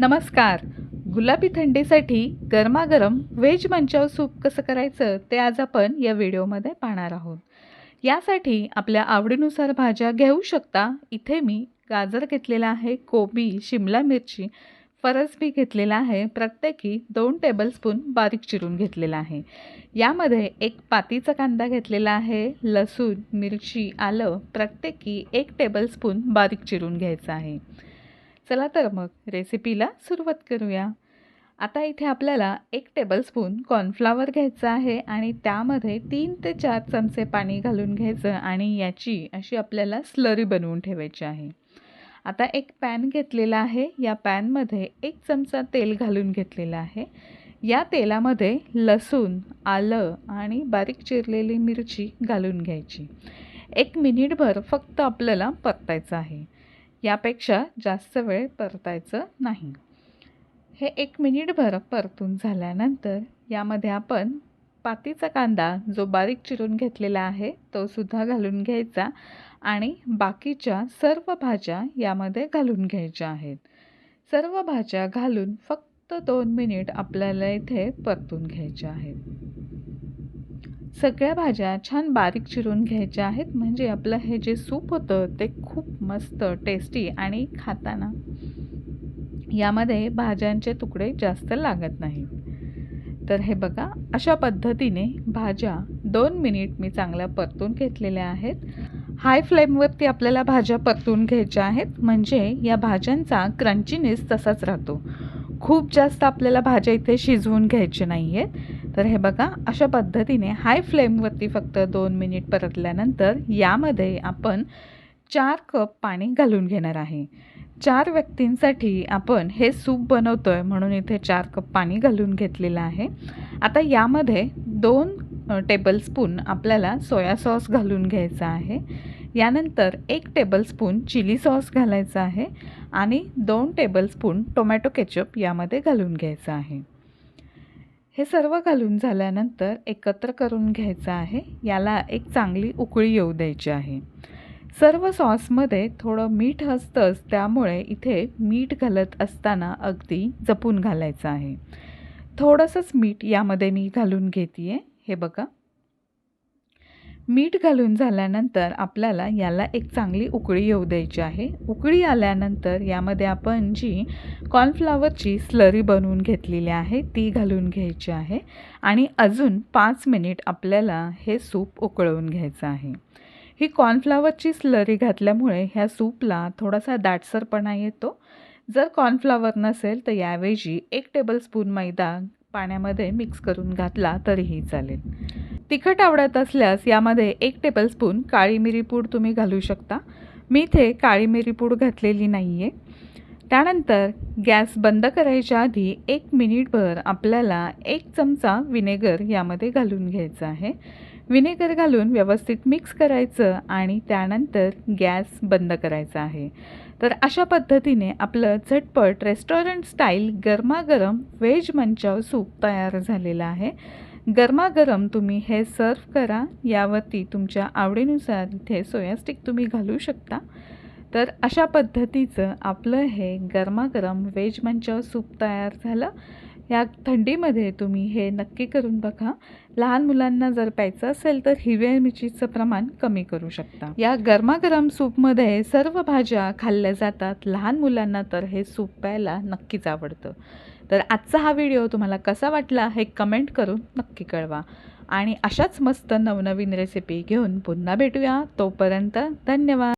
नमस्कार. गुलाबी थंडीसाठी गरमागरम व्हेज मंचाव सूप कसं करायचं ते आज आपण या व्हिडिओमध्ये पाहणार आहोत. यासाठी आपल्या आवडीनुसार भाज्या घेऊ शकता. इथे मी गाजर घेतलेला आहे कोबी शिमला मिरची फरसबी घेतलेला आहे प्रत्येकी दोन टेबलस्पून बारीक चिरून घेतलेला आहे. यामध्ये एक पातीचा कांदा घेतलेला आहे लसूण मिरची आलं प्रत्येकी एक टेबलस्पून बारीक चिरून घ्यायचं आहे. चला तर मग रेसिपीला सुरुवात करूया. आता इथे आपल्याला एक टेबलस्पून कॉर्नफ्लावर घ्यायचं आहे आणि त्यामध्ये तीन ते चार चमचे पाणी घालून घ्यायचं आणि याची अशी आपल्याला स्लरी बनवून ठेवायची आहे. आता एक पॅन घेतलेला आहे. या पॅनमध्ये एक चमचा तेल घालून घेतलेला आहे. या तेलामध्ये लसूण आलं आणि बारीक चिरलेली मिरची घालून घ्यायची. एक मिनिटभर फक्त आपल्याला परतायचं आहे. यापेक्षा जास्त वेळ परतायचं नाही. हे एक मिनिटभर परतून झाल्यानंतर यामध्ये आपण पातीचा कांदा जो बारीक चिरून घेतलेला आहे तो सुद्धा घालून घ्यायचा आणि बाकीच्या सर्व भाज्या यामध्ये घालून घ्यायच्या आहेत. सर्व भाज्या घालून फक्त दोन मिनिट आपल्याला इथे परतून घ्यायच्या आहेत. सगळ्या भाज्या छान बारीक चिरून घ्यायच्या आहेत. म्हणजे आपलं हे जे सूप होतं ते खूप मस्त टेस्टी आणि खाताना. यामध्ये भाज्यांचे तुकडे जास्त लागत नाहीत. तर हे बघा अशा पद्धतीने भाज्या दोन मिनिट मी चांगल्या परतून घेतलेल्या आहेत. हाय फ्लेमवरती आपल्याला भाज्या परतून घ्यायच्या आहेत. म्हणजे या भाज्यांचा क्रंचीनेस तसाच राहतो. खूप जास्त आपल्याला भाज्या इथे शिजवून घ्यायचे नाही आहेत तर हे बघा अशा पद्धतीने हाय फ्लेमवरती फक्त दोन मिनिट परतल्यानंतर यामध्ये आपण चार कप पाणी घालून घेणार आहे. चार व्यक्तींसाठी आपण हे सूप बनवतो आहे म्हणून इथे चार कप पाणी घालून घेतलेलं आहे. आता यामध्ये दोन टेबलस्पून आपल्याला सोया सॉस घालून घ्यायचा आहे. यानंतर एक टेबलस्पून चिली सॉस घालायचा आहे आणि दोन टेबलस्पून टोमॅटो केचप यामध्ये घालून घ्यायचा आहे. हे सर्व घालून झाल्यानंतर एकत्र करून घ्यायचं आहे. याला एक चांगली उकळी येऊ द्यायची आहे. सर्व सॉसमध्ये थोडं मीठ असतंच त्यामुळे इथे मीठ घालत असताना अगदी जपून घालायचं आहे. थोडंसंच मीठ यामध्ये मी घालून घेते आहे हे बघा. मीठ घालून झाल्यानंतर आपल्याला याला एक चांगली उकळी येऊ द्यायची आहे. उकळी आल्यानंतर यामध्ये आपण जी कॉर्नफ्लावरची स्लरी बनवून घेतलेली आहे ती घालून घ्यायची आहे आणि अजून पाच मिनिट आपल्याला हे सूप उकळवून घ्यायचं आहे. ही कॉर्नफ्लावरची स्लरी घातल्यामुळे ह्या सूपला थोडासा दाटसरपणा येतो. जर कॉर्नफ्लावर नसेल तर याऐवजी एक टेबलस्पून मैदा पाण्यामध्ये मिक्स करून घातला तरीही चालेल. तिखट आवडत असल्यास यामध्ये एक टेबलस्पून काळी मिरी पूड तुम्ही घालू शकता. मी इथे काळी मिरी पूड घातलेली नाही आहे त्यानंतर गॅस बंद करायच्या आधी एक मिनिटभर आपल्याला एक चमचा विनेगर यामध्ये घालून घ्यायचं आहे. विनेगर घालून व्यवस्थित मिक्स करायचं आणि त्यानंतर गॅस बंद करायचा आहे. तर अशा पद्धतीने आपलं झटपट रेस्टॉरंट स्टाईल गरमागरम व्हेज मंचाव सूप तयार झालेलं आहे. गरमागरम तुम्ही हे सर्व करा यावरती तुमच्या आवडीनुसार इथे सोयास्टिक तुम्ही घालू शकता. तर अशा पद्धतीचं आपलं हे गरमागरम व्हेज मंचाव सूप तयार झालं. या थंडीमध्ये तुम्ही हे नक्की करून बघा. लहान मुलांना जर प्यायचं असेल तर हिरव्या मिरचीचं प्रमाण कमी करू शकता. या गरमागरम सूपमध्ये सर्व भाज्या खाल्ल्या जातात. लहान मुलांना तर हे सूप प्यायला नक्कीच आवडतं. तर आजचा हा व्हिडिओ तुम्हाला कसा वाटला हे कमेंट करून नक्की कळवा. आणि अशाच मस्त नवनवीन रेसिपी घेऊन पुन्हा भेटूया. तोपर्यंत धन्यवाद.